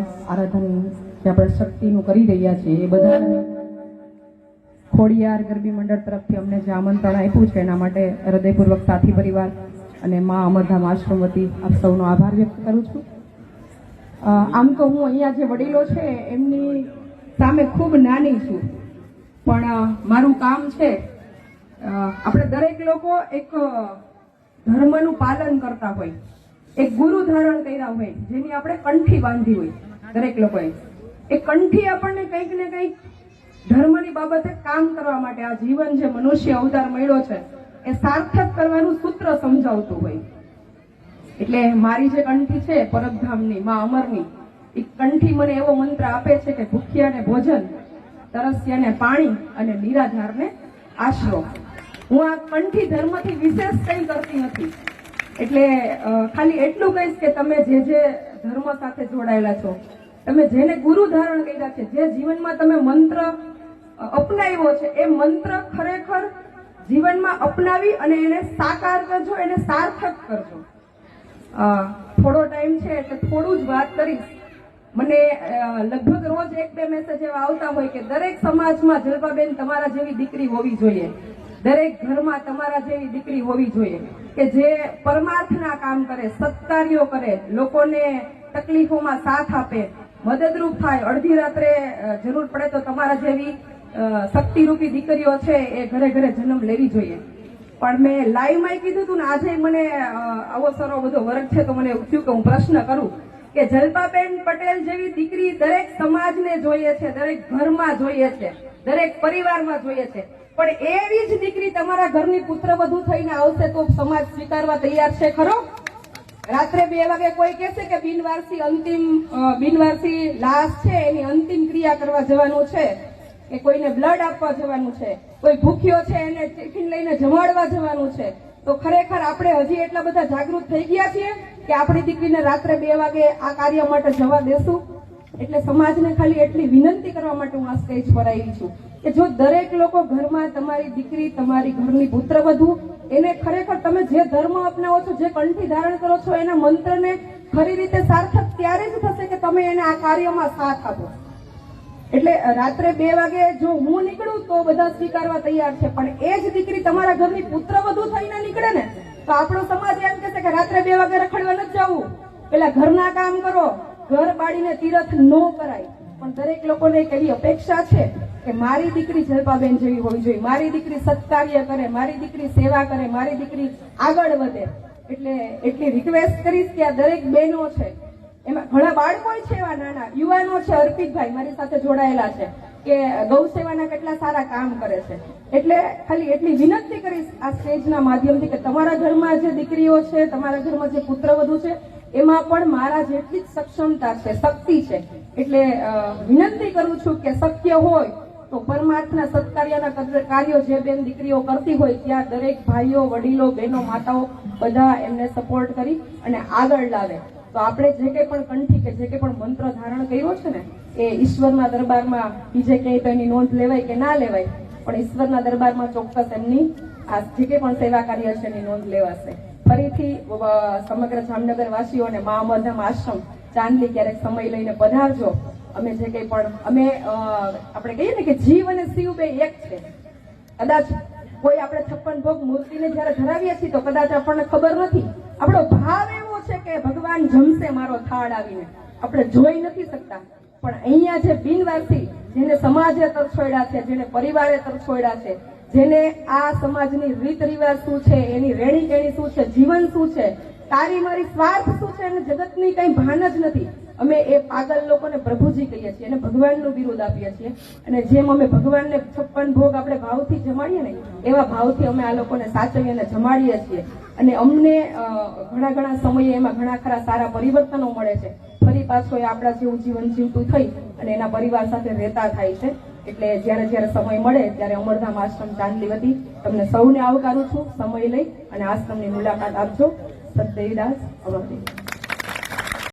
આરાધન આપણે શક્તિનું કરી રહ્યા છીએ, એ બધા ખોડિયાર ગરબી મંડળ તરફથી અમને જે આમંત્રણ આપ્યું છે, એના માટે હૃદયપૂર્વક સાથી પરિવાર અને મા અમરધામ આશ્રમ વતી આપ સૌનો આભાર વ્યક્ત કરું છું. આમ તો હું અહીંયા જે વડીલો છે, એમની સામે ખૂબ નાની છું. પણ મારું કામ છે આપણે દરેક લોકો એક ધર્મનું પાલન કરતા હોય. એક ગુરુ ધારણ કર્યા હોય, જેની આપણે કંઠી બાંધી હોય. દરેક લોકોએ. એ કંઠી આપણને કંઈક ને કંઈક ધર્મની બાબતે કામ કરવા માટે, આ જીવન જે મનુષ્ય અવતાર મળ્યો છે, એ સાર્થક કરવાનું સૂત્ર સમજાવતું હોય. એટલે મારી જે કંઠી છે પરબધામની માં અમરની, એ કંઠી મને એવો મંત્ર આપે છે કે ભૂખ્યાને ભોજન, તરસ્યાને પાણી અને નિરાધારને આશરો. હું આ કંઠી ધર્મથી વિશેષ કંઈ કરતી નથી. એટલે ખાલી એટલું કહીશ કે તમે જે જે ધર્મ સાથે જોડાયેલા છો તમે જેને ગુરુ ધારણ કર્યા છે, જે જીવનમાં તમે મંત્ર અપનાવ્યો છે, એ મંત્ર ખરેખર જીવનમાં અપનાવી અને એને સાકાર કરજો, એને સાર્થક કરજો. થોડો ટાઈમ છે એટલે થોડું જ વાત કરીશ. મને લગભગ રોજ એક બે મેસેજ એવા આવતા હોય કે દરેક સમાજમાં જલપાબેન તમારા જેવી દીકરી હોવી જોઈએ. દરેક ઘરમાં તમારા જેવી દીકરી હોવી જોઈએ. કે જે પરમાર્થના કામ કરે, સત્કાર્યો કરે, લોકોને તકલીફોમાં સાથ આપે મદદરૂપ થાય. અડધી રાત્રે જરૂર પડે તો તમારા જેવી શક્તિરૂપી દીકરીઓ છે એ ઘરે ઘરે જન્મ લેવી જોઈએ. પણ મેં લાઈવમાં કીધું હતું ને, આજે મને અવસરો બધો વર્ગ છે તો મને એવું થયું કે હું પ્રશ્ન કરું કે જલ્પાબેન પટેલ જેવી દીકરી દરેક સમાજને જોઈએ છે, દરેક ઘરમાં જોઈએ છે, દરેક પરિવારમાં જોઈએ છે. પણ એવી જ દીકરી તમારા ઘરની પુત્રવધુ થઈને આવશે તો સમાજ સ્વીકારવા તૈયાર છે ખરો? રાત્રે બે વાગે કોઈ કહેશે કે બિનવારસી અંતિમ બિનવારસી લાશ છે, એની અંતિમ ક્રિયા કરવા જવાનું છે, કે કોઈને બ્લડ આપવા જવાનું છે, કોઈ ભૂખ્યો છે એને ટિફિન લઈને જમાડવા જવાનું છે, તો ખરેખર આપણે હજી એટલા બધા જાગૃત થઈ ગયા છીએ કે આપણી દીકરીને રાત્રે બે વાગે આ કાર્ય માટે જવા દેશું. એટલે સમાજને ખાલી એટલી વિનંતી કરવા માટે હું આ સ્ટેજ પર આવી છું કે જો દરેક લોકો ઘરમાં તમારી દીકરી, તમારી ઘરની પુત્રવધુ, એને ખરેખર તમે જે ધર્મ અપનાવો છો, જે કંઠી ધારણ કરો છો, એના મંત્રને ખરી રીતે સાર્થક ત્યારે જ થશે કે તમે એને આ કાર્યમાં સાથ આપો. એટલે રાત્રે બે વાગે જો હું નીકળું તો બધા સ્વીકારવા તૈયાર છે, પણ એ જ દીકરી તમારા ઘરની પુત્ર વધુ થઈને નીકળે ને, તો આપણો સમાજ એમ કહેશે કે રાત્રે બે વાગે રખડવા નથી જવું. પેલા ઘરના કામ કરો ઘર બાળીને તીરથ નો કરાય. પણ દરેક લોકોને એક એવી અપેક્ષા છે કે મારી દીકરી જલપાબેન જેવી હોવી જોઈએ. મારી દીકરી સત્કાર્ય કરે, મારી દીકરી સેવા કરે, મારી દીકરી આગળ વધે. એટલે એટલી રિક્વેસ્ટ કરીશ કે આ દરેક બહેનો છે, એમાં ઘણા બાળકો છે એવા નાના, યુવાનો છે અર્પિતભાઈ, મારી સાથે જોડાયેલા છે, કે ગૌ સેવાના કેટલા સારા કામ કરે છે. એટલે ખાલી એટલી વિનંતી કરીશ આ સ્ટેજના માધ્યમથી કે તમારા ઘરમાં જે દીકરીઓ છે, તમારા ઘરમાં જે પુત્રવધુ છે એમાં પણ મારા જેટલી જ સક્ષમતા છે, શક્તિ છે. એટલે વિનંતી કરું છું કે શક્ય હોય તો પરમાર્થના સત્કાર્યના કર- કાર્યો જે બેન દીકરીઓ કરતી હોય ત્યાં દરેક ભાઈઓ, વડીલો, બહેનો, માતાઓ બધા એમને સપોર્ટ કરી અને આગળ લાવે. તો આપણે જે કંઈ પણ કંઠી કે જે કંઈ પણ મંત્ર ધારણ કર્યો છે ને, એ ઈશ્વરના દરબારમાં બીજે ક્યાંય તો એની નોંધ લેવાય કે ના લેવાય, પણ ઈશ્વરના દરબારમાં ચોક્કસ એમની આ જે કંઈ પણ સેવા કાર્ય છે એની નોંધ લેવાશે. ફરીથી સમગ્ર જામનગર વાસીઓ અને મા અમરધામ આશ્રમ ચાંદલી ક્યારેક સમય લઈને પધારજો. અમે જે કંઈ પણ, અમે આપણે કહીએ ને કે જીવ અને શિવ બે એક છે. કદાચ કોઈ આપણે છપ્પન ભોગ મૂર્તિને જ્યારે ધરાવીએ છીએ તો કદાચ આપણને ખબર નથી. આપણો ભાવ એવો છે કે ભગવાન જમશે મારો થાળ આવીને. આપણે જોઈ નથી શકતા. પણ અહીંયા જે બિનવાસી જેને સમાજે તરછોડ્યા છે, જેને પરિવારે તરછોડ્યા છે જેને આ સમાજની રીત રિવાજ શું છે, એની રેણી કેણી શું છે, જીવન શું છે, તારી મારી સ્વાર્થ શું છે અને જગતની કઈ ભાન જ નથી. અમે એ પાગલ લોકોને પ્રભુજી કહીએ છીએ અને ભગવાનનું બિરુદ આપીએ છીએ. અને જેમ અમે ભગવાનને છપ્પન ભોગ આપણે ભાવથી જમાડીએ ને, એવા ભાવથી અમે આ લોકોને સાચવીએ અને જમાડીએ છીએ. અને અમને ઘણા ઘણા સમયે એમાં ઘણા ખરા સારા પરિવર્તનો મળે છે. ફરી પાછો એ આપણા જેવું જીવન જીવતું થઈ અને એના પરિવાર સાથે રહેતા થાય છે. એટલે જ્યારે જ્યારે સમય મળે ત્યારે અમરધામ આશ્રમ ચાંદલી વતી તમને સૌને આવકારું છું. સમય લઈ અને આશ્રમની મુલાકાત આપજો. સત્યદાસ અમરદેવ